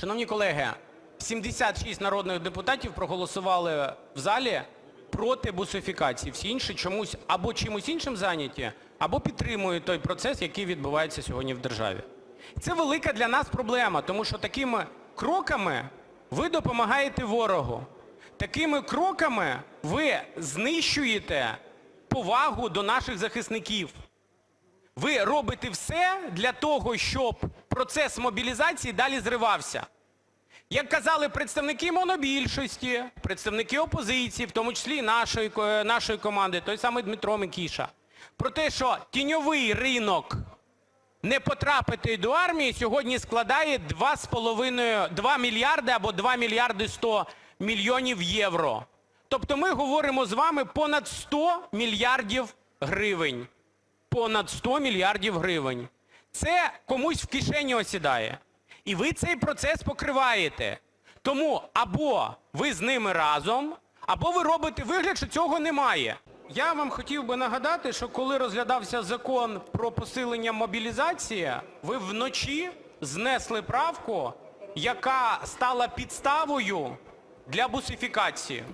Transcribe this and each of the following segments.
Шановні колеги, 76 народних депутатів проголосували в залі проти бусифікації. Всі інші чомусь або чимось іншим зайняті, або підтримують той процес, який відбувається сьогодні в державі. Це велика для нас проблема, тому що такими кроками ви допомагаєте ворогу. Такими кроками ви знищуєте повагу до наших захисників. Ви робите все для того, щоб процес мобілізації далі зривався. Як казали представники монобільшості, представники опозиції, в тому числі і нашої, нашої команди, той самий Дмитро Микіша, про те, що тіньовий ринок не потрапити до армії сьогодні складає 2,5, 2 мільярди або 2 мільярди 100 мільйонів євро. Тобто ми говоримо з вами понад 100 мільярдів гривень. Понад 100 мільярдів гривень. Це комусь в кишені осідає. І ви цей процес покриваєте. Тому або ви з ними разом, або ви робите вигляд, що цього немає. Я вам хотів би нагадати, що коли розглядався закон про посилення мобілізації, ви вночі знесли правку, яка стала підставою для бусифікації.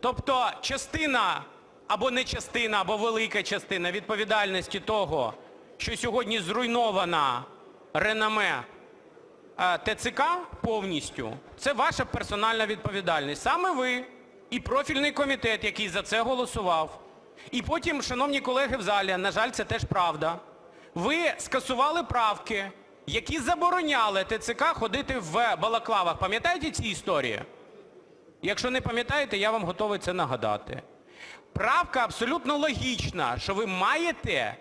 Тобто частина або не частина, або велика частина відповідальності того, що сьогодні зруйнована реноме е, ТЦК повністю, це ваша персональна відповідальність. Саме ви і профільний комітет, який за це голосував. І потім, шановні колеги в залі, на жаль, це теж правда, ви скасували правки, які забороняли ТЦК ходити в балаклавах. Пам'ятаєте ці історії? Якщо не пам'ятаєте, я вам готовий це нагадати. Правка абсолютно логічна, що ви маєте,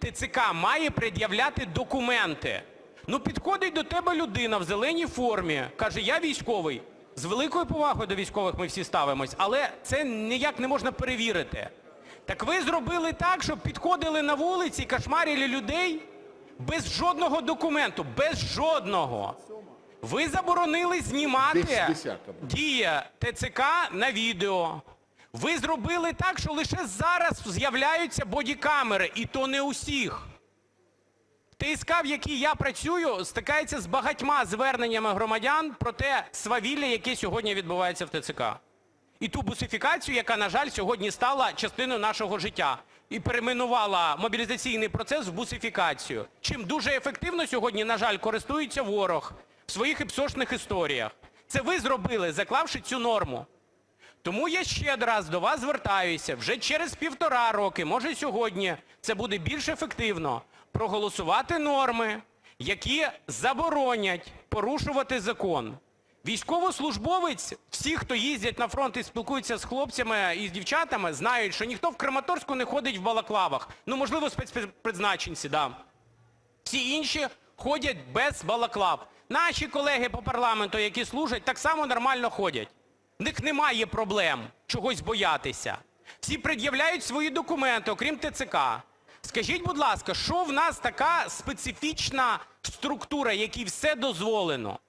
ТЦК має пред'являти документи. Ну підходить до тебе людина в зеленій формі, каже, я військовий. З великою повагою до військових ми всі ставимось, але це ніяк не можна перевірити. Так ви зробили так, щоб підходили на вулиці і кошмарили людей без жодного документу, без жодного. Ви заборонили знімати дія ТЦК на відео. Ви зробили так, що лише зараз з'являються бодікамери, і то не усіх. ТСК, в якій я працюю, стикається з багатьма зверненнями громадян про те свавілля, яке сьогодні відбувається в ТЦК. І ту бусифікацію, яка, на жаль, сьогодні стала частиною нашого життя і перейменувала мобілізаційний процес в бусифікацію. Чим дуже ефективно сьогодні, на жаль, користується ворог в своїх іпсошних історіях. Це ви зробили, заклавши цю норму. Тому я ще раз до вас звертаюся, вже через півтора роки, може сьогодні, це буде більш ефективно, проголосувати норми, які заборонять порушувати закон. Військовослужбовець, всі, хто їздять на фронт і спілкуються з хлопцями і з дівчатами, знають, що ніхто в Краматорську не ходить в балаклавах. Ну, можливо, спецпризначенці, да. Всі інші ходять без балаклав. Наші колеги по парламенту, які служать, так само нормально ходять. В них немає проблем чогось боятися. Всі пред'являють свої документи, окрім ТЦК. Скажіть, будь ласка, що в нас така специфічна структура, якій все дозволено?